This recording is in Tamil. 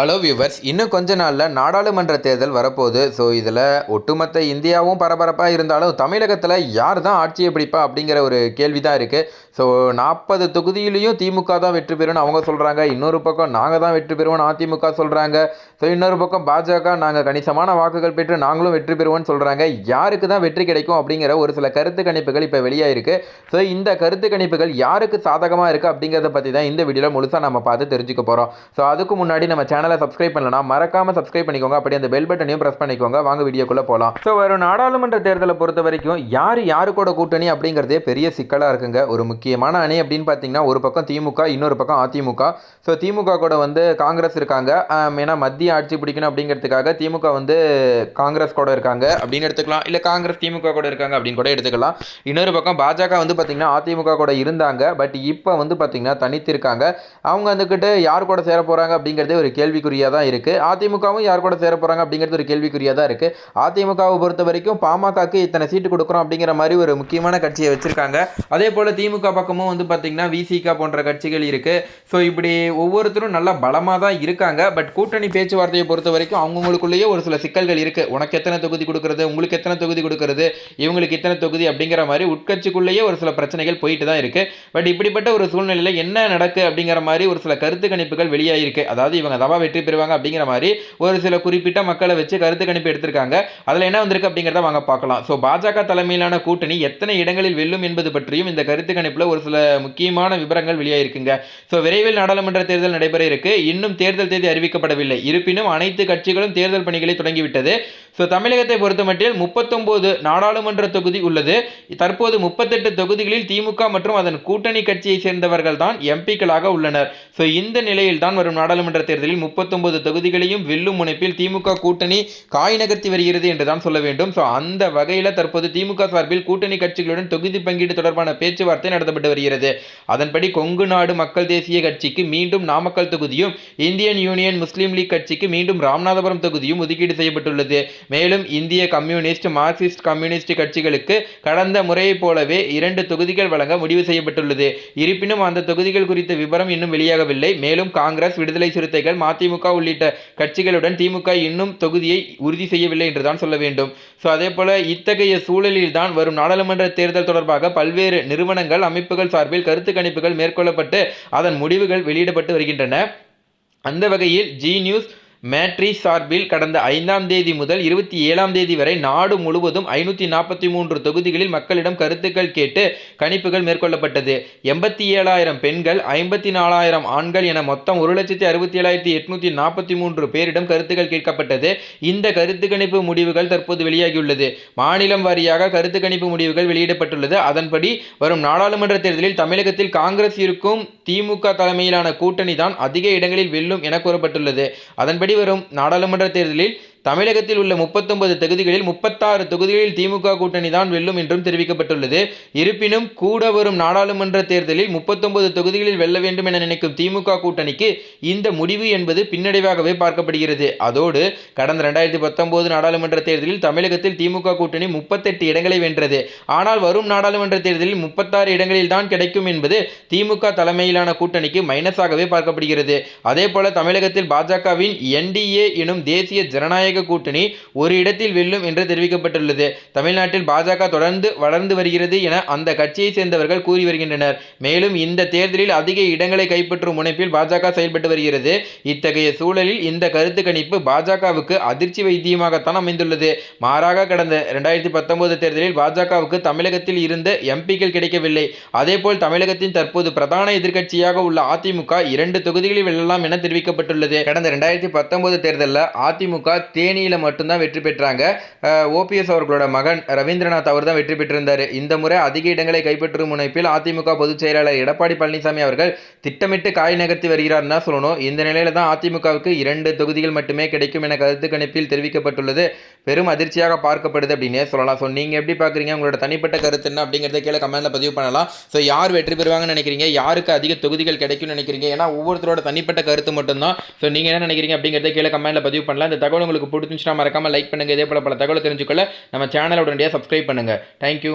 ஹலோ வியூவர்ஸ் இன்னும் கொஞ்ச நாளில் நாடாளுமன்ற தேர்தல் வரப்போகுது. ஸோ இதில் ஒட்டுமொத்த இந்தியாவும் பரபரப்பாக இருந்தாலும் தமிழகத்தில் யார் தான் ஆட்சியை பிடிப்பா அப்படிங்கிற ஒரு கேள்வி தான் இருக்குது ஸோ நாற்பது தொகுதியிலையும் திமுக தான் வெற்றி பெறும்னு அவங்க சொல்கிறாங்க இன்னொரு பக்கம் நாங்கள் தான் வெற்றி பெறுவோம்னு அதிமுக சொல்கிறாங்க ஸோ இன்னொரு பக்கம் பாஜக நாங்கள் கணிசமான வாக்குகள் பெற்று நாங்களும் வெற்றி பெறுவோம்னு சொல்கிறாங்க யாருக்கு தான் வெற்றி கிடைக்கும் அப்படிங்கிற ஒரு சில கருத்து கணிப்புகள் இப்போ வெளியாயிருக்கு. ஸோ இந்த கருத்து கணிப்புகள் யாருக்கு சாதகமாக இருக்குது அப்படிங்கிறத பற்றி தான் இந்த வீடியோவில் முழுசாக நம்ம பார்த்து தெரிஞ்சுக்க போகிறோம் ஸோ அதுக்கு முன்னாடி நம்ம சேனல் சப்ஸ்கிரைப் பண்ணலனா மறக்காம சப்ஸ்கிரைப் பண்ணிக்கோங்க. அப்படி அந்த பெல் பட்டனையும் பிரஸ் பண்ணிக்கோங்க. வாங்க வீடியோக்குள்ள போகலாம் ஸோ வரும் நாடாளுமன்ற தேர்தலை பொறுத்த வரைக்கும் யார் யாரு கூட கூட்டணி அப்படிங்கிறதே பெரிய சிக்கலாக இருக்குங்க. ஒரு முக்கியமான அணி அப்படின்னு பார்த்தீங்கன்னா ஒரு பக்கம் திமுக இன்னொரு பக்கம் அதிமுக. ஸோ திமுக கூட வந்து காங்கிரஸ் இருக்காங்க. ஏன்னா மத்திய ஆட்சி பிடிக்கணும் அப்படிங்கிறதுக்காக திமுக வந்து காங்கிரஸ் கூட இருக்காங்க அப்படின்னு எடுத்துக்கலாம். இல்லை காங்கிரஸ் திமுக கூட இருக்காங்க அப்படின்னு கூட எடுத்துக்கலாம். இன்னொரு பக்கம் பாஜக வந்து பார்த்தீங்கன்னா அதிமுக கூட இருந்தாங்க. பட் இப்போ வந்து பார்த்தீங்கன்னா தனித்து இருக்காங்க அவங்க வந்துக்கிட்டு யார் கூட சேர போகிறாங்க அப்படிங்கிறதே ஒரு கேள்வி கேள்விக்குறியாக தான் இருக்குது அதிமுகவும் யார் கூட சேர போகிறாங்க அப்படிங்கிறது ஒரு கேள்விக்குறியாக தான் இருக்குது அதிமுகவை பொறுத்த வரைக்கும் பாமகக்கு இத்தனை சீட்டு கொடுக்குறோம் அப்படிங்கிற மாதிரி ஒரு முக்கியமான கட்சியை வச்சுருக்காங்க. அதே போல் திமுக பக்கமும் வந்து பார்த்திங்கன்னா விசிகா போன்ற கட்சிகள் இருக்குது ஸோ இப்படி ஒவ்வொருத்தரும் நல்லா பலமாக தான் இருக்காங்க. பட் கூட்டணி பேச்சுவார்த்தையை பொறுத்த வரைக்கும் அவங்கவுங்களுக்குள்ளேயே ஒரு சில சிக்கல்கள் இருக்குது உனக்கு எத்தனை தொகுதி கொடுக்குறது? உங்களுக்கு எத்தனை தொகுதி கொடுக்குறது? இவங்களுக்கு இத்தனை தொகுதி அப்படிங்கிற மாதிரி உட்கட்சிக்குள்ளேயே ஒரு சில பிரச்சனைகள் போயிட்டு தான் இருக்குது பட் இப்படிப்பட்ட ஒரு சூழ்நிலையில் என்ன நடக்கு அப்படிங்கிற மாதிரி ஒரு சில கருத்து கணிப்புகள் வெளியாகிருக்கு அதாவது இவங்க தவா வெற்றி பெறுவாங்க அப்படிங்கிற மாதிரி ஒரு சில குறிப்பிட்ட மக்களை வச்சு கருத்து கணிப்பு எடுத்திருக்காங்க. அதில் என்ன வந்திருக்கு அப்படிங்கிறத வாங்க பார்க்கலாம். ஸோ பாஜக தலைமையிலான கூட்டணி எத்தனை இடங்களில் வெல்லும் என்பது பற்றியும் இந்த கருத்து கணிப்பில் ஒரு சில முக்கியமான விவரங்கள் வெளியாகிருக்குங்க ஸோ விரைவில் நாடாளுமன்ற தேர்தல் நடைபெற இருக்கு. இன்னும் தேர்தல் தேதி அறிவிக்கப்படவில்லை. இருப்பினும் அனைத்து கட்சிகளும் தேர்தல் பணிகளை தொடங்கிவிட்டது. ஸோ தமிழகத்தை பொறுத்தமட்டில் முப்பத்தொம்போது நாடாளுமன்ற தொகுதி உள்ளது. தற்போது முப்பத்தெட்டு தொகுதிகளில் திமுக மற்றும் அதன் கூட்டணி கட்சியை சேர்ந்தவர்கள் தான் எம்பிக்களாக உள்ளனர். ஸோ இந்த நிலையில் தான் வரும் நாடாளுமன்ற தேர்தலில் முப்பத்தொன்பது தொகுதிகளையும் வெல்லும் முனைப்பில் திமுக கூட்டணி காய் நகர்த்தி வருகிறது என்று தான் சொல்ல வேண்டும். ஸோ அந்த வகையில் தற்போது திமுக சார்பில் கூட்டணி கட்சிகளுடன் தொகுதி பங்கீடு தொடர்பான பேச்சுவார்த்தை நடத்தப்பட்டு வருகிறது. அதன்படி கொங்கு நாடு மக்கள் தேசிய கட்சிக்கு மீண்டும் நாமக்கல் தொகுதியும் இந்தியன் யூனியன் முஸ்லீம் லீக் கட்சிக்கு மீண்டும் ராமநாதபுரம் தொகுதியும் ஒதுக்கீடு செய்யப்பட்டுள்ளது. மேலும் இந்திய கம்யூனிஸ்ட் மார்க்சிஸ்ட் கம்யூனிஸ்ட் கட்சிகளுக்கு கடந்த முறையைப் போலவே இரண்டு தொகுதிகள் வழங்க முடிவு செய்யப்பட்டுள்ளது. இருப்பினும் அந்த தொகுதிகள் குறித்த விவரம் இன்னும் வெளியாகவில்லை. மேலும் காங்கிரஸ் விடுதலை சிறுத்தைகள் மதிமுக உள்ளிட்ட கட்சிகளுடன் திமுக இன்னும் தொகுதியை உறுதி செய்யவில்லை என்றுதான் சொல்ல வேண்டும். ஸோ அதே போல இத்தகைய சூழலில் தான் வரும் நாடாளுமன்ற தேர்தல் தொடர்பாக பல்வேறு நிறுவனங்கள் அமைப்புகள் சார்பில் கருத்து கணிப்புகள் மேற்கொள்ளப்பட்டு அதன் முடிவுகள் வெளியிடப்பட்டு வருகின்றன. அந்த வகையில் ஜி நியூஸ் மேட்ரி சார்பில் கடந்த ஐந்தாம் தேதி முதல் இருபத்தி ஏழாம் தேதி வரை நாடு முழுவதும் ஐநூற்றி நாற்பத்தி மூன்று தொகுதிகளில் மக்களிடம் கருத்துக்கள் கேட்டு கணிப்புகள் மேற்கொள்ளப்பட்டது. எண்பத்தி ஏழாயிரம் பெண்கள் ஐம்பத்தி நாலாயிரம் ஆண்கள் என மொத்தம் ஒரு லட்சத்தி அறுபத்தி ஏழாயிரத்தி எட்நூற்றி நாற்பத்தி மூன்று பேரிடம் கருத்துக்கள் கேட்கப்பட்டது. இந்த கருத்து கணிப்பு முடிவுகள் தற்போது வெளியாகியுள்ளது. மாநிலம் வாரியாக கருத்து கணிப்பு முடிவுகள் வெளியிடப்பட்டுள்ளது. அதன்படி வரும் நாடாளுமன்ற தேர்தலில் தமிழகத்தில் காங்கிரஸ் இருக்கும் திமுக தலைமையிலான கூட்டணி தான் அதிக இடங்களில் வெல்லும் என கூறப்பட்டுள்ளது. அதன்படி வரும் நாடாளுமன்ற தேர்தலில் தமிழகத்தில் உள்ள முப்பத்தொன்பது தொகுதிகளில் முப்பத்தாறு தொகுதிகளில் திமுக கூட்டணி தான் வெல்லும் என்றும் தெரிவிக்கப்பட்டுள்ளது. இருப்பினும் கூட வரும் நாடாளுமன்ற தேர்தலில் முப்பத்தொன்பது தொகுதிகளில் வெல்ல வேண்டும் என நினைக்கும் திமுக கூட்டணிக்கு இந்த முடிவு என்பது பின்னடைவாகவே பார்க்கப்படுகிறது. அதோடு கடந்த ரெண்டாயிரத்தி பத்தொன்பது நாடாளுமன்ற தேர்தலில் தமிழகத்தில் திமுக கூட்டணி முப்பத்தெட்டு இடங்களை வென்றது. ஆனால் வரும் நாடாளுமன்ற தேர்தலில் முப்பத்தாறு இடங்களில் தான் கிடைக்கும் என்பது திமுக தலைமையிலான கூட்டணிக்கு மைனஸாகவே பார்க்கப்படுகிறது. அதே போல தமிழகத்தில் பாஜகவின் என்டிஏ எனும் தேசிய ஜனநாயக கூட்டணி ஒரு இடத்தில் வெல்லும் என்று தெரிவிக்கப்பட்டுள்ளது. தமிழ்நாட்டில் பாஜக தொடர்ந்து வளர்ந்து வருகிறது என அந்த கட்சியை சேர்ந்தவர்கள் கூறி வருகின்றனர். மேலும் இந்த தேர்தலில் அதிக இடங்களை கைப்பற்றும் முனைப்பில் பாஜக செயல்பட்டு வருகிறது. இத்தகைய சூழலில் இந்த கருத்து கணிப்பு பாஜகவுக்கு அதிர்ச்சி வைத்தியமாகத்தான் அமைந்துள்ளது. மாறாக கடந்த இரண்டாயிரத்தி பத்தொன்பது தேர்தலில் பாஜகவுக்கு தமிழகத்தில் இருந்த எம்பிக்கள் கிடைக்கவில்லை. அதேபோல் தமிழகத்தின் தற்போது பிரதான எதிர்க்கட்சியாக உள்ள அதிமுக இரண்டு தொகுதிகளில் வெல்லலாம் என தெரிவிக்கப்பட்டுள்ளது. கடந்த இரண்டாயிரத்தி பத்தொன்பது தேர்தலில் அதிமுக தேனியில் மட்டும்தான் வெற்றி பெற்றாங்க. ஓபிஎஸ் அவர்களோட மகன் ரவீந்திரநாத் அவர் தான் வெற்றி பெற்றிருந்தார். இந்த முறை அதிக இடங்களை கைப்பற்றும் முனைப்பில் அதிமுக பொதுச் செயலாளர் எடப்பாடி பழனிசாமி அவர்கள் திட்டமிட்டு காய் நகர்த்தி வருகிறார்னு தான் சொல்லணும். இந்த நிலையில தான் அதிமுகவுக்கு இரண்டு தொகுதிகள் மட்டுமே கிடைக்கும் என கருத்து கணிப்பில் தெரிவிக்கப்பட்டுள்ளது. பெரும் அதிர்ச்சியாக பார்க்கப்படுது அப்படின்னே சொல்லலாம். ஸோ நீங்கள் எப்படி பார்க்குறீங்க? உங்களோட தனிப்பட்ட கருத்து என்ன அப்படிங்கிறத கீழே கமெண்ட்டில் பதிவு பண்ணலாம். ஸோ யார் வெற்றி பெறுவாங்கன்னு நினைக்கிறீங்க? யாருக்கு அதிக தொகுதிகள் கிடைக்கும்னு நினைக்கிறீங்க? ஏன்னா ஒவ்வொருத்தரோட தனிப்பட்ட கருத்து மட்டும்தான். ஸோ நீங்கள் என்ன நினைக்கிறீங்க அப்படிங்கிறத கீழே கமெண்ட்டில் பதிவு பண்ணலாம். இந்த தகவல் உங்களுக்கு பிடிச்சிச்சுன்னா மறக்காமல் லைக் பண்ணுங்கள் இதே போல பல தகவல் தெரிஞ்சுக்கொள்ள நம்ம சேனலை உடனடியாக சப்ஸ்கிரைப் பண்ணுங்கள் தேங்க்யூ